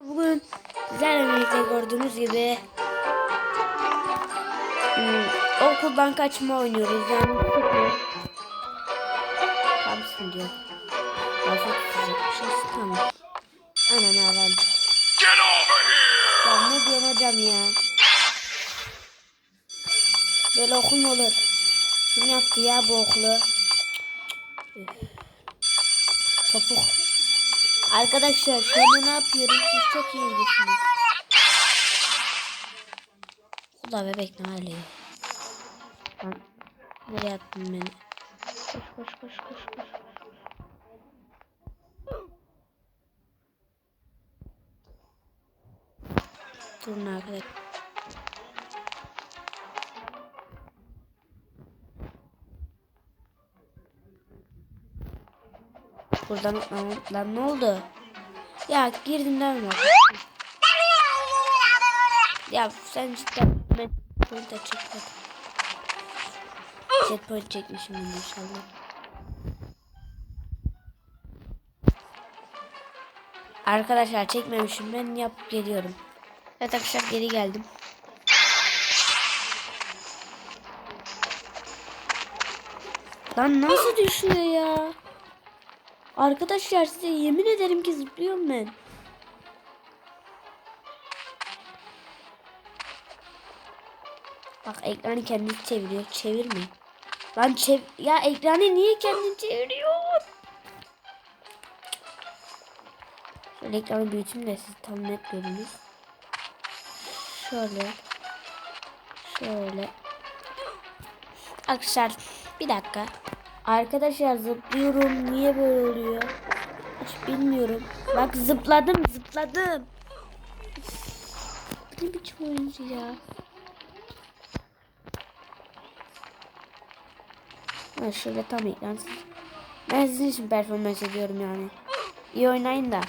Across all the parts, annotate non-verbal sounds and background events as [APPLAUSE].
Bugün sizlerle birlikte gördüğünüz gibi hmm, okuldan kaçma oynuyoruz. Yani. Tamsın diyor. Lafı tutacakmışız. Tamam. Aynen here! Ya ne diyorsun hocam ya? Böyle okul mu olur? Kim yaptı ya bu okulu? Topuk. Arkadaşlar şu ne yapıyorum? Siz çok iyi bilirsiniz. Ula bebek ne hali? Lan nereye attın beni? Koş koş koş koş koş. Durun arkadaşlar. Buradan lan, ne oldu? Ya girdim değil mi? Ya sen cidden ben point çekmedim. Jet point çekmişim ben inşallah. Arkadaşlar çekmemişim ben yapıp geliyorum. Evet arkadaşlar geri geldim. Lan nasıl düşüyor ya? Arkadaşlar size yemin ederim ki zıplıyorum ben. Bak ekranı kendisi çeviriyor. Çevirme. Lan çev... Ya ekranı niye kendini çeviriyor? Şöyle ekranı büyüteyim de siz tam net görünür. Şöyle. Şöyle. Arkadaşlar bir dakika. Arkadaşlar zıplıyorum. Niye böyle oluyor? Hiç bilmiyorum. Bak zıpladım zıpladım. Ne biçim oyuncu ya? Ha şöyle tam ekran. Ben sizin için performans ediyorum yani. İyi oynayın da.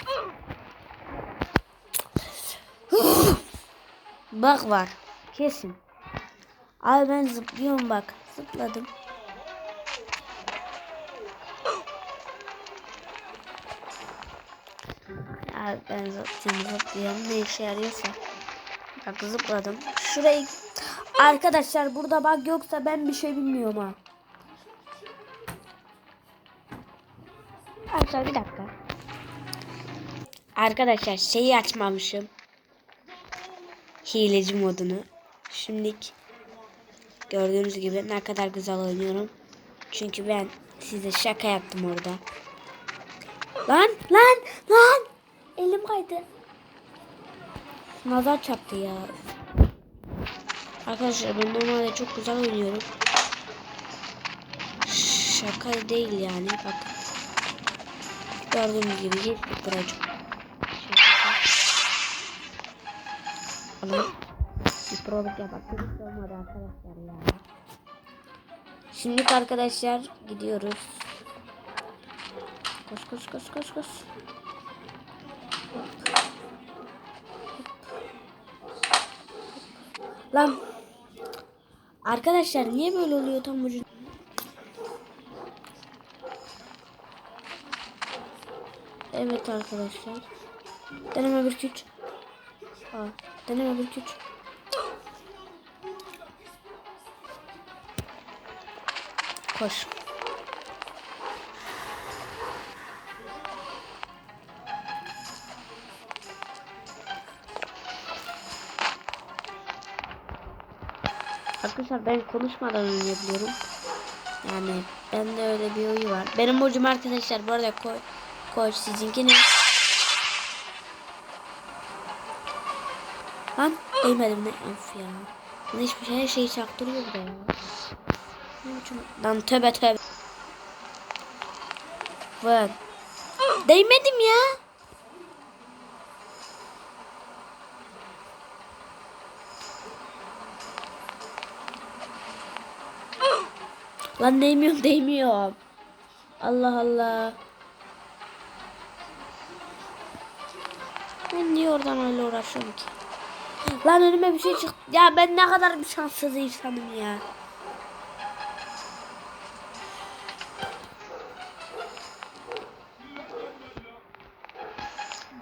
bak var. Kesin. Abi ben zıplıyorum bak. Zıpladım. Abi ben zıplıyorum. Ne işe yarıyorsa. Bak zıpladım. Şurayı... Arkadaşlar burada bak yoksa ben bir şey bilmiyorum ha. Arkadaşlar bir dakika. Arkadaşlar şeyi açmamışım. Hileci modunu. Şimdilik gördüğünüz gibi ne kadar güzel oynuyorum. Çünkü ben size şaka yaptım orada. Lan lan lan. Elim kaydı. Nazar çarptı ya. Arkadaşlar ben normalde çok güzel oynuyorum. Şaka değil yani. Bakın. Gördüğünüz gibi hiç duracak. Ama bir proluk yapmak olmadı arkadaşlar ya. Şimdi arkadaşlar gidiyoruz. Koş koş koş koş koş. Lan. Arkadaşlar niye böyle oluyor tam ucu? Evet arkadaşlar. Deneme bir güç. Aa, deneme bir güç. Koş. Arkadaşlar ben konuşmadan oynayabiliyorum. Yani bende öyle bir oyu var. Benim burcum arkadaşlar bu arada koy, koy sizinki ne? Lan değmedim ne? Of ya. Bana hiçbir şey, her şeyi çaktırıyor burada ya. Ne biçim? Lan tövbe tövbe. Lan. Değmedim ya. Lan değmiyorum değmiyorum. Allah Allah. Ben niye oradan öyle uğraşıyorum ki? Lan önüme bir şey çıktı. Ya ben ne kadar bir şanssız insanım ya.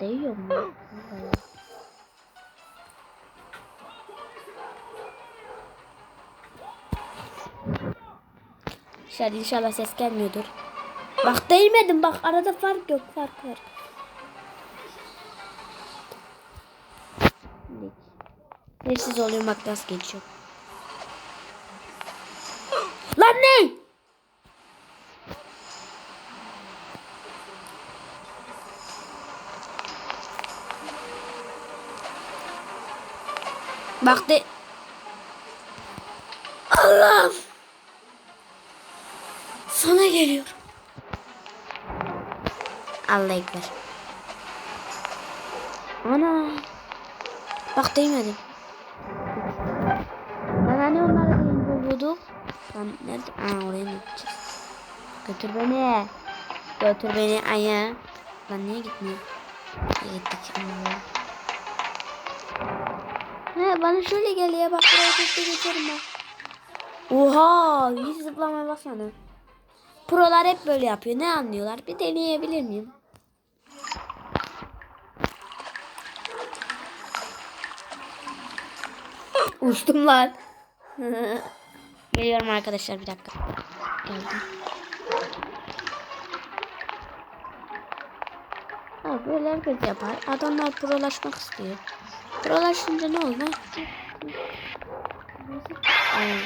Değiyor mu? Arkadaşlar inşallah ses gelmiyordur. Bak değmedim bak arada fark yok fark var. Sessiz oluyor bak nasıl geçiyor. Lan ne? Bak de... Allah'ım. Sana geliyorum. Allah. Ana. Bak değmedim. Ben hani onları buluyorduk. Lan nerede? Aa oraya gideceğiz? Götür beni. Götür beni aya. Lan niye gitmiyor? Gittik. He bana şöyle gel ya bak buraya tek geçerim ben. Oha hiç zıplamaya basmadım. Prolar hep böyle yapıyor. Ne anlıyorlar? Bir deneyebilir miyim? Uçtum lan. Geliyorum arkadaşlar bir dakika. Geldim. Ha, böyle herkes yapar. Adamlar prolaşmak istiyor. Prolaşınca ne olur? Aynen.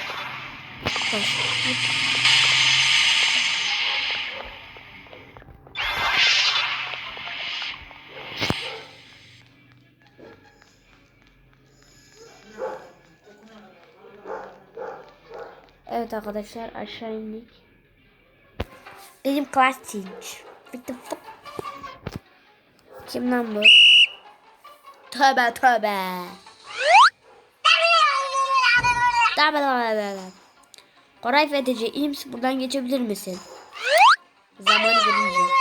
Koş. Evet arkadaşlar aşağı indik. Benim class change. Fuck? Kim lan bu? Tövbe tövbe. Tövbe tövbe. Koray Fetheci iyi misin? Buradan geçebilir misin? Zamanı gelince.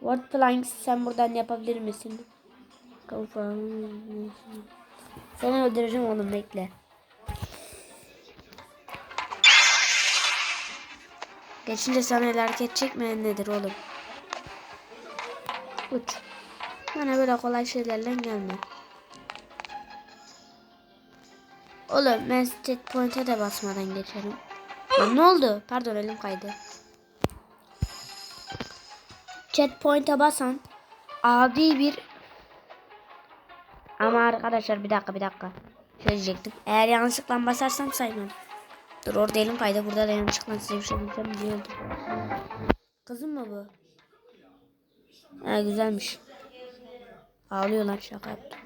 Word Planks sen buradan yapabilir misin? Kafam. Seni öldüreceğim oğlum bekle. Geçince sana el hareket çekmeyen nedir oğlum? Uç. Bana böyle kolay şeylerle gelme. Oğlum ben checkpoint'e de basmadan geçerim. Lan ne oldu? Pardon elim kaydı. Checkpoint'e basan adi bir ama arkadaşlar bir dakika bir dakika. Şöyle diyecektim. Eğer yanlışlıkla basarsam saymam. Dur orada elim kaydı. Burada da yanlışlıkla size bir şey diyeceğim diyordum. Kızım mı bu? Ha güzelmiş. Ağlıyor lan şaka yaptım.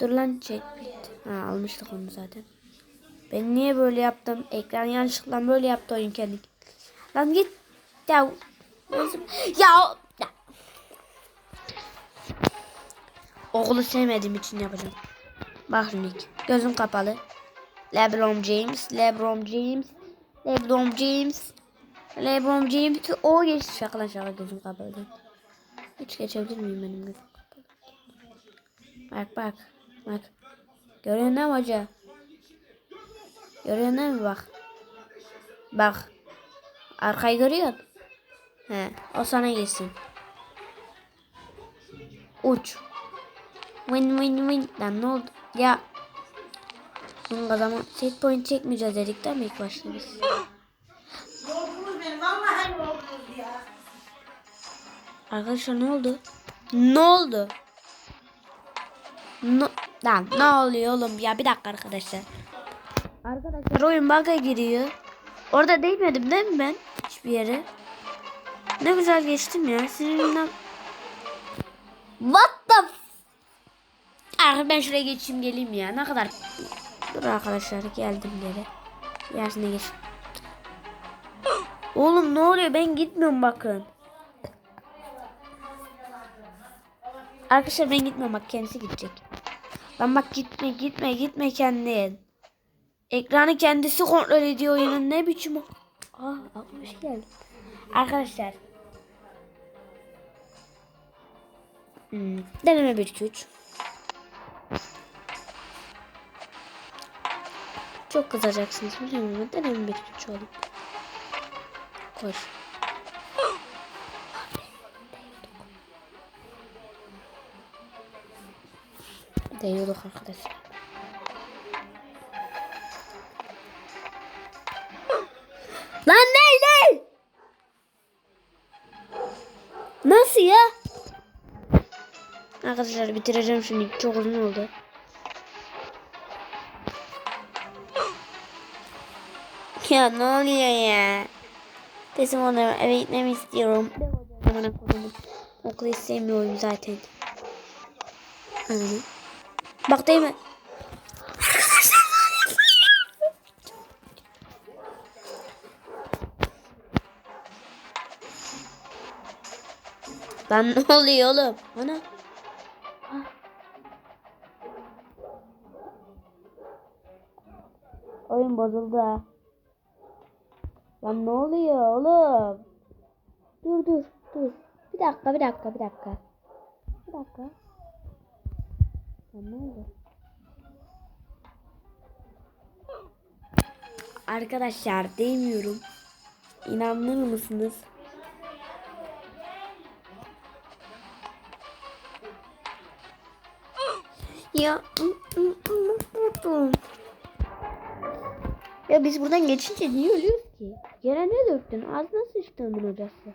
Dur lan çek. Ha almıştık onu zaten. Ben niye böyle yaptım? Ekran yanlışlıkla böyle yaptı oyun kendi. Lan git. Ya. Ya. Oğlu sevmediğim için yapacağım. Bak. Gözüm kapalı. LeBron James. LeBron James. LeBron James. LeBron James. O geçti. Şaka lan şaka gözüm kapalı. Hiç geçebilir miyim benim gözüm kapalı? Bak bak. Bak. Değil mi hoca? Değil mi bak? Bak. Arkayı görüyorsun. He. O sana geçsin. Uç. Win win win. Lan ne oldu? Ya. Bunun adamı set point çekmeyeceğiz dedik değil mi ilk başta biz? Vallahi ya. Arkadaşlar ne oldu? Ne oldu? No, lan ne oluyor oğlum ya bir dakika arkadaşlar. Arkadaşlar oyun bug'a giriyor. Orada değmedim değil mi ben? Hiçbir yere. Ne güzel geçtim ya. Sinirimden. What the f- Ah ben şuraya geçeyim geleyim ya. Ne kadar. Dur arkadaşlar geldim geri. Yersine geç. [GASPS] Oğlum ne oluyor? Ben gitmiyorum bakın. Arkadaşlar ben gitmiyorum bak kendisi gidecek. Lan bak gitme gitme gitme kendin. Ekranı kendisi kontrol ediyor oyunun ne biçim o. Aa hoş geldin. Arkadaşlar. Hmm, deneme 1 2 3. Çok kızacaksınız biliyor musun? Deneme 1 2 3 oğlum. Koş. Değiyorduk arkadaşlar. Lan ne ne? Nasıl ya? Arkadaşlar bitireceğim şimdi. Çok uzun oldu. Ya ne oluyor ya? Teslim oluyorum. Eve gitmemi istiyorum. Bana kodumu. Okulu istemiyorum zaten. Bak değil mi? Lan ne oluyor oğlum? Ana. Oyun bozuldu ha. Lan ne oluyor oğlum? Dur dur dur. Bir dakika bir dakika bir dakika. Bir dakika. Lan ne oldu? Arkadaşlar değmiyorum. İnanır mısınız? Ya ya biz buradan geçince niye ölüyoruz ki? Yere ne döktün? Ağzına sıçtığımın hocası.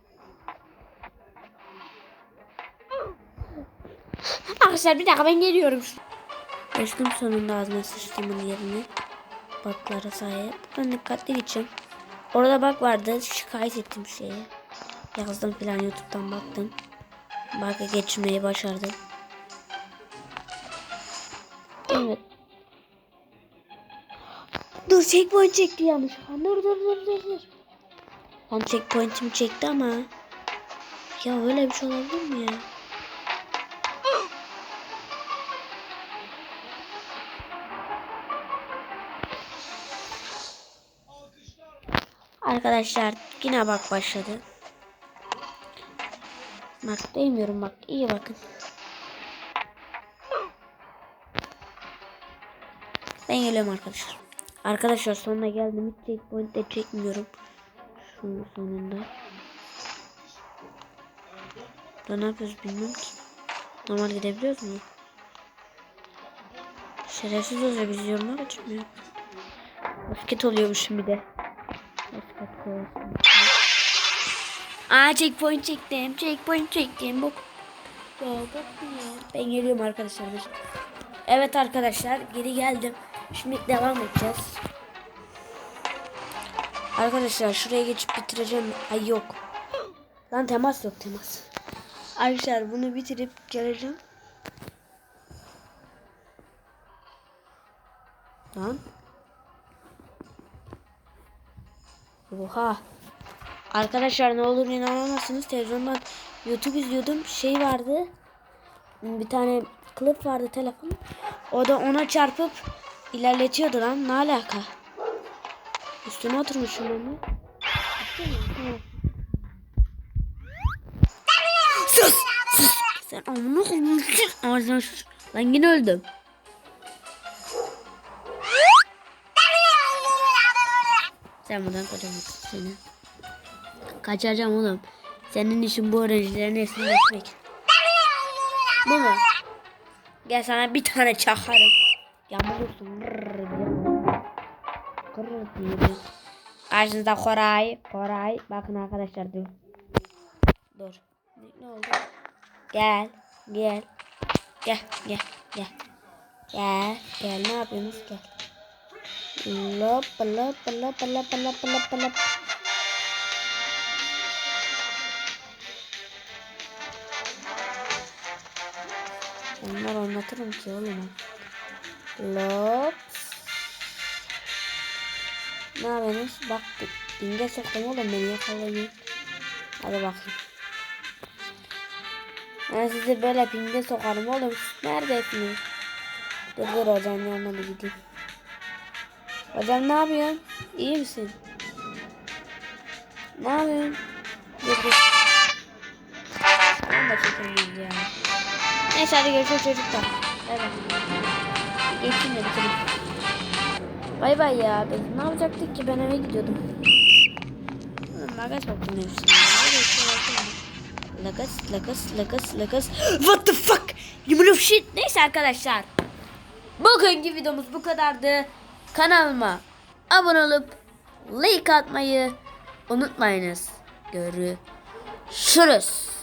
Arkadaşlar bir dakika ben geliyorum. Geçtim sonunda ağzına sıçtığımın yerini. Baklara sahip. Ben dikkatli gideceğim. Orada bak vardı. Şikayet ettim şeye. Yazdım falan YouTube'dan baktım. Bakı geçmeyi başardım. Checkpoint çekti yanlış. Dur dur dur dur dur. Lan checkpoint'imi çekti ama. Ya öyle bir şey olabilir mi ya? Arkadaşlar yine bak başladı. Bak değmiyorum bak iyi bakın. Ben geliyorum arkadaşlar. Arkadaşlar sonuna geldim. Hiç checkpoint de çekmiyorum. Şunun sonunda. Da ne yapıyoruz bilmiyorum ki. Normal gidebiliyoruz mu? Şerefsiz oluyor biz yoruma kaçmıyor. Basket oluyormuşum bir de. Basket koyuyorsun. Aa checkpoint çektim. Checkpoint çektim. Bak. Ben geliyorum arkadaşlar. Evet arkadaşlar geri geldim. Şimdi devam edeceğiz. Arkadaşlar şuraya geçip bitireceğim. Ay yok. Lan temas yok temas. Arkadaşlar bunu bitirip geleceğim. Lan. Oha. Arkadaşlar ne olur inanamazsınız. Televizyondan YouTube izliyordum. Şey vardı. Bir tane klip vardı telefon. O da ona çarpıp ilerletiyordu lan. Ne alaka? Üstüne oturmuşum onu. Sus! Sus! Sen amına koyayım. Ağzına sus. Lan yine öldüm. Sen buradan kaçamazsın seni. Kaçacağım oğlum. Senin işin bu öğrencilerin hepsini geçmek. Bu mu? Gel sana bir tane çakarım. Rrrr diye. Kırır diye. Karşınızda Koray. Koray. Bakın arkadaşlar dur. Dur. Ne oldu? Gel. Gel. Gel. Gel. Gel. Gel. Gel. Ne yapıyorsunuz? Gel. Lop lop lop lop lop lop lop. Onlar anlatırım ki oğlum. Lop. Ne yapıyorsunuz? Bak dinge soktum oğlum beni yakalayın. Hadi bakayım. Ben sizi böyle pinge sokarım oğlum. Siz neredesiniz? Dur dur hocam yanına bir gideyim. Hocam ne yapıyorsun? İyi misin? Ne yapıyorsun? Dur dur. De çekemiyoruz ya. Neyse hadi görüşürüz çocuklar. Bay. Geçeyim de bitireyim. Bay bay ya. Biz ne yapacaktık ki ben eve gidiyordum. Lagas baktım. Lagas, lagas, lagas, lagas. What the fuck? You little shit. Neyse arkadaşlar. Bugünkü videomuz bu kadardı. Kanalıma abone olup like atmayı unutmayınız. Görüşürüz.